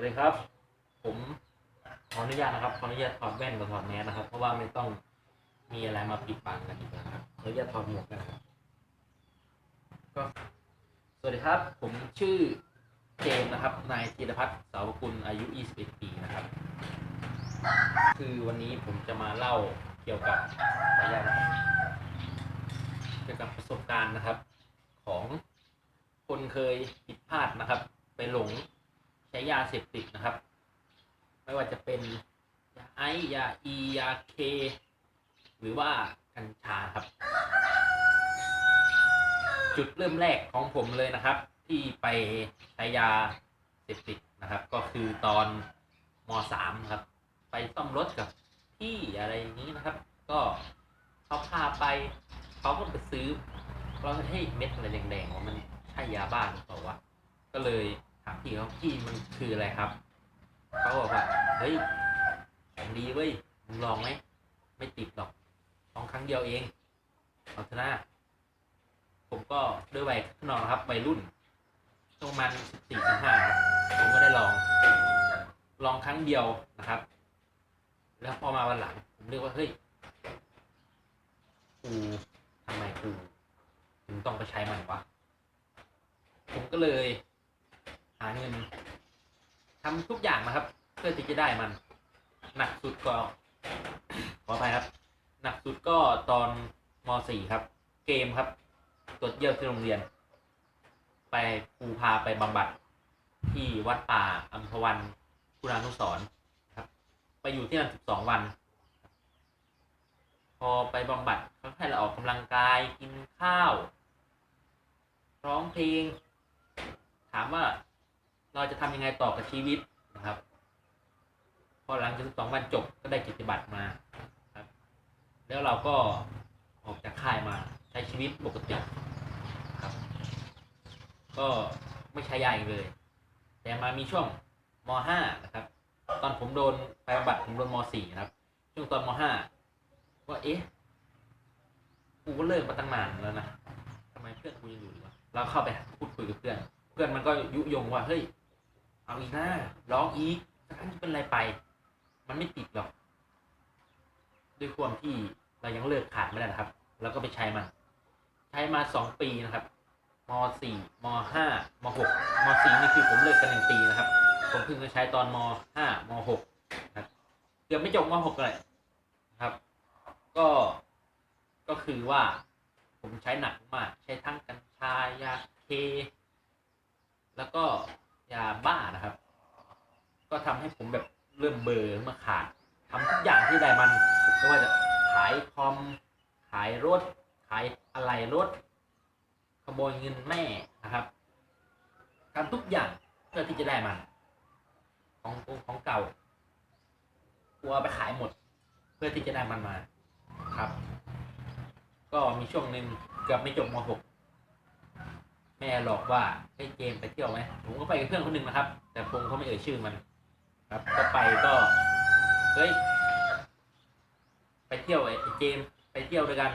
วัสดีครับ ผมขออนุญาตนะครับขออนุญาตถอดแว่นกับถอดแมสนะครับ เพราะว่าไม่ต้องมีอะไรมาปิดบังกันอีกนะครับขออนุญาตถอดหมวกกันนะครับก็สวัสดีครับ ผมชื่อเจมนะครับนายธีรพัฒน์เสาวกุลอายุ 21 ปีนะครับ คือวันนี้ผมจะมาเล่าเกี่ยวกับขออนุญาตนะครับเกี่ยวกับประสบการณ์นะครับ ของคนเคยผิดพลาดนะครับ ไปหลง ใช้ยาเสพติดนะครับ ไม่ว่าจะเป็นยาไอยาอียาเค หรือว่ากัญชาครับ จุดเริ่มแรกของผมเลยนะครับ ที่ไปใช้ยาเสพติดนะครับ ก็คือตอนมสามครับ ไปซ่อมรถกับพี่อะไรอย่างนี้นะครับ ก็เขาพาไปเขาก็ไปซื้อเราให้เม็ดอะไรแดงๆว่ามันใช่ยาบ้าหรือเปล่าวะก็เลย ถามพี่เขาพี่มันคืออะไรครับเขาบอกว่าเฮ้ยของดีเว้ยมึงลองไหมไม่ติดหรอกลองครั้งเดียวเองเอาเถอะนะผมก็ด้วยวัยขนองครับวัยรุ่นประมาณสิบสี่สิบห้าผมก็ได้ลอง ลองครั้งเดียวนะครับ แล้วพอมาวันหลัง ผมเรียกว่าเฮ้ยกูทำไมกูถึงต้องไปใช้มันวะผมก็เลย หาเงินทำทุกอย่างนะครับ เพื่อที่จะได้มัน หนักสุดก็ขออภัยครับ หนักสุดก็ตอนม .4 ครับ เกมครับตรวจเยี่ยวที่โรงเรียน ไปครูพาไปบำบัด ที่วัดป่าอัมพวันคุณานุสรณ์ครับ ไปอยู่ที่นั่นสิบสองวัน พอไปบำบัดเขาให้เราออกกำลังกายกินข้าว ร้องเพลง ถามว่า เราจะทำยังไงต่อกับชีวิตนะครับ พอหลังจากสองวันจบก็ได้กิจบัตรมาครับ แล้วเราก็ออกจากค่ายมาใช้ชีวิตปกติครับ ก็ไม่ใช้ยาอีกเลย แต่มามีช่วงม .5 นะครับ ตอนผมโดนไปบำบัดผมโดนม .4 นะครับ ช่วงตอนม .5 ว่าเอ๊ะกูก็เลิกมาตั้งนานแล้วนะทำไมเพื่อนกูยังอยู่วะเราเข้าไปพูดคุยกับเพื่อน เพื่อนมันก็ยุยงว่าเฮ้ย เอาอีกนะร้องอีกสักครั้งเป็นอะไรไป มันไม่ติดหรอก ด้วยความที่เรายังเลิกขาดไม่ได้นะครับ แล้วก็ไปใช้มัน ใช้มาสองปีนะครับมสี่มห้ามหกมสี่นี่คือผมเลิกกันหนึ่งปีนะครับ ผมเพิ่งจะใช้ตอนมห้ามหกนะเกือบไม่จบมหกเลยนะครับ ก็ก็คือว่าผมใช้หนักมาก ใช้ทั้งกัญชายาเค แล้วก็ ยาบ้านะครับ ก็ทำให้ผมแบบเริ่มเบอร์มาขาดทำทุกอย่างที่ได้มันไม่ว่าจะขายคอมขายรถ ขายอะไรรถ ขโมยเงินแม่นะครับทำทุกอย่างเพื่อที่จะได้มัน ของของเก่ากลัวไปขายหมด เพื่อที่จะได้มันมาครับ ก็มีช่วงหนึ่งเกือบไม่จบม .6 แม่หลอกว่าให้เจมไปเที่ยวไหมผมก็ไปกับเพื่อนคนหนึ่งนะครับ แต่ผมเขาไม่เอ่ยชื่อมัน ครับ ก็ไปก็เฮ้ยไปเที่ยวไอ้เจมไปเที่ยวด้วยกัน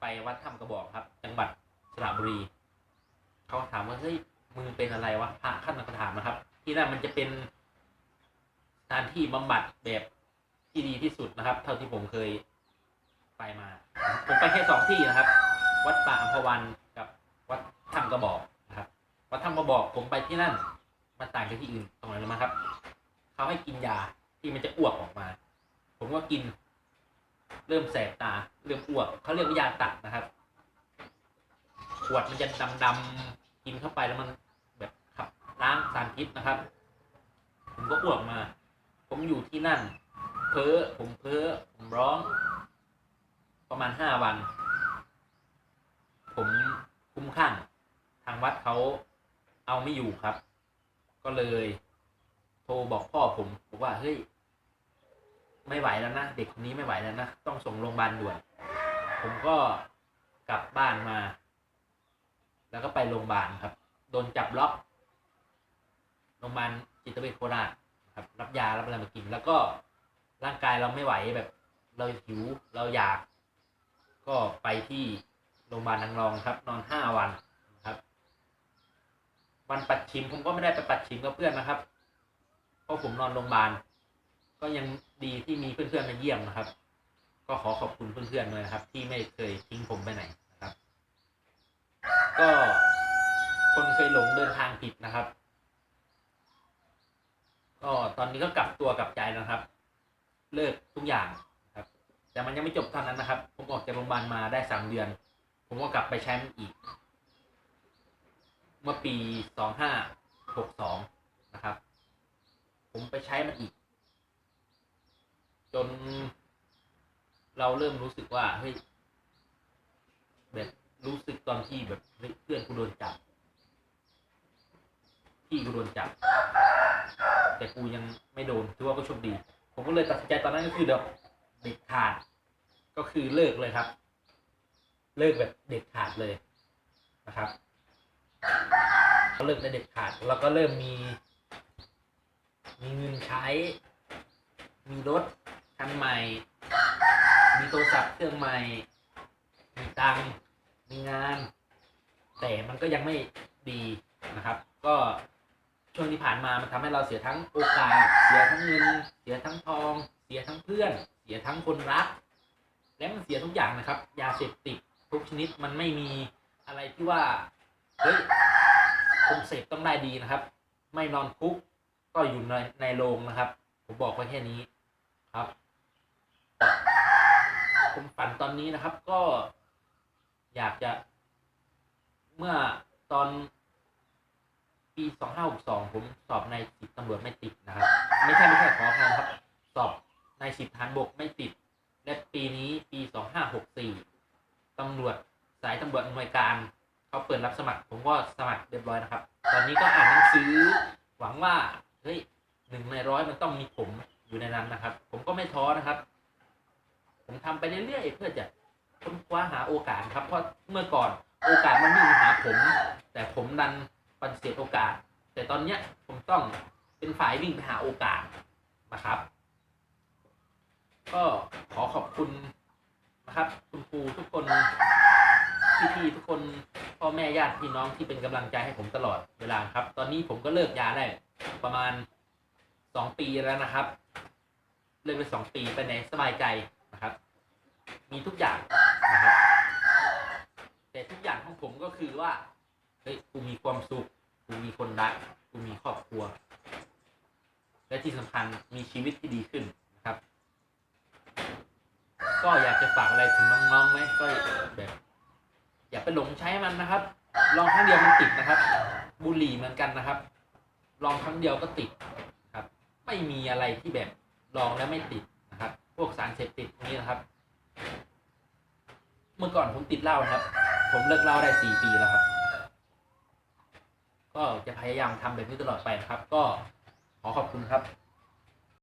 ไปวัดถ้ำกระบอกครับ จังหวัดสระบุรีเขาถามว่าเฮ้ยมึงเป็นอะไรวะพระขั้นมาถามนะครับ ที่นั่นมันจะเป็นสถานที่บำบัดแบบที่ดีที่สุดนะครับ เท่าที่ผมเคยไปมา ผมไปแค่สองที่นะครับ วัดป่าอัมพวัน วัดถ้ำกระบอกนะครับวัดถ้ำกระบอกผมไปที่นั่นมันต่างจากที่อื่นตรงไหนรู้ไหมครับเขาให้กินยาที่มันจะอ้วกออกมา ผมก็กิน เริ่มแสบตา เริ่มอ้วกเขาเรียกว่ายาตัดนะครับ ขวดมันจะดำดำๆกินเข้าไปแล้วมันแบบขับล้างสารพิษนะครับ ผมก็อ้วกมา ผมอยู่ที่นั่น เพ้อผมเพ้อผมร้อง ประมาณห้าวัน คุ้มข้างทางวัดเขาเอาไม่อยู่ครับ ก็เลย โทรบอกพ่อผมบอกว่าเฮ้ยไม่ไหวแล้วนะเด็กคนนี้ไม่ไหวแล้วนะต้องส่งโรงพยาบาลด่วนผมก็กลับบ้านมา แล้วก็ไปโรงพยาบาลครับ โดนจับล็อกโรงพยาบาลจิตเวชโคราชครับ รับยารับอะไรมากิน แล้วก็ร่างกายเราไม่ไหวแบบ เราหิวเราอยาก ก็ไปที่ รงพยาบาลนางรองครับ นอนห้าวันนะครับ วันปัดชิมผมก็ไม่ได้ไปปัดชิมกับเพื่อนนะครับ เพราะผมนอนโรงพยาบาล ก็ยังดีที่มีเพื่อนๆมาเยี่ยมนะครับ ก็ขอขอบคุณเพื่อนๆเลยนะครับ ที่ไม่เคยทิ้งผมไปไหนนะครับ ก็คนเคยหลงเดินทางผิดนะครับ ก็ตอนนี้ก็กลับตัวกลับใจแล้วนะครับ เลิกทุกอย่างนะครับแต่มันยังไม่จบเท่านั้นนะครับ ผมออกจากโรงพยาบาลมาได้สามเดือน ผมก็กลับไปใช้มันอีก เมื่อปีสองห้าหกสองนะครับ ผมไปใช้มันอีก จน เราเริ่มรู้สึกว่าเฮ้ยแบบรู้สึกตอนที่แบบเพื่อนกูโดนจับพี่กูโดนจับ แต่กูยังไม่โดนถือว่าก็โชคดี ผมก็เลยตัดสินใจตอนนั้นก็คือเด็ดเด็ดขาดก็คือเลิกเลยครับ เลิกแบบเด็ดขาดเลยนะครับเลิกได้เด็ดขาดแล้วก็เริ่มมี มีเงินใช้ มีรถคันใหม่ มีโทรศัพท์เครื่องใหม่ มีตังมีงาน แต่มันก็ยังไม่ดีนะครับ ก็ช่วงที่ผ่านมามันทำให้เราเสียทั้งโอกาส เสียทั้งเงิน เสียทั้งทอง เสียทั้งเพื่อน เสียทั้งคนรัก และมันเสียทุกอย่างนะครับ ยาเสพติด ทุกชนิดมันไม่มีอะไรที่ว่าเฮ้ยคนเสพต้องได้ดีนะครับ ไม่นอนคุกก็อยู่ในในโรงนะครับ ผมบอกไว้แค่นี้ครับผมฝันตอนนี้นะครับก็อยากจะ เมื่อตอนปีสองห้าหกสองผมสอบในสิบตำรวจไม่ติดนะครับ ไม่ใช่ไม่ใช่ขออภัยครับ สอบในสิบทหารบกไม่ติด และปีนี้ปีสองห้าหกสี่ ตำรวจสายตำรวจหน่วยการเขาเปิดรับสมัคร ผมก็สมัครเรียบร้อยนะครับ ตอนนี้ก็อ่านหนังสือ หวังว่าเฮ้ยหนึ่งในร้อยมันต้องมีผมอยู่ในนั้นนะครับ ผมก็ไม่ท้อนะครับ ผมทำไปเรื่อยๆเพื่อจะค้นคว้าหาโอกาสครับ เพราะเมื่อก่อนโอกาสมันวิ่มาหาผม แต่ผมดันปฏิเสธโอกาส แต่ตอนเนี้ยผมต้องเป็นฝ่ายวิ่งไปหาโอกาสนะครับ ก็ขอขอบคุณ นะครับ คุณครูทุกคนพี่ๆทุกคนพ่อแม่ญาติพี่น้องที่เป็นกำลังใจให้ผมตลอดเวลาครับ ตอนนี้ผมก็เลิกยาได้ประมาณสองปีแล้วนะครับ เลิกไปสองปีไปไหนสบายใจนะครับ มีทุกอย่างนะครับ แต่ทุกอย่างของผมก็คือว่าเฮ้ยกูมีความสุขกูมีคนรักกูมีครอบครัว และที่สำคัญมีชีวิตที่ดีขึ้นนะครับ ก็อยากจะฝากอะไรถึงน้องๆไหมก็แบบอย่าไปหลงใช้มันนะครับ ลองครั้งเดียวมันติดนะครับ บุหรี่เหมือนกันนะครับ ลองครั้งเดียวก็ติดครับ ไม่มีอะไรที่แบบลองแล้วไม่ติดนะครับ พวกสารเสพติดพวกนี้นะครับ เมื่อก่อนผมติดเหล้านะครับ ผมเลิกเหล้าได้สี่ปีแล้วครับ ก็จะพยายามทำแบบนี้ตลอดไปนะครับ ก็ขอขอบคุณครับ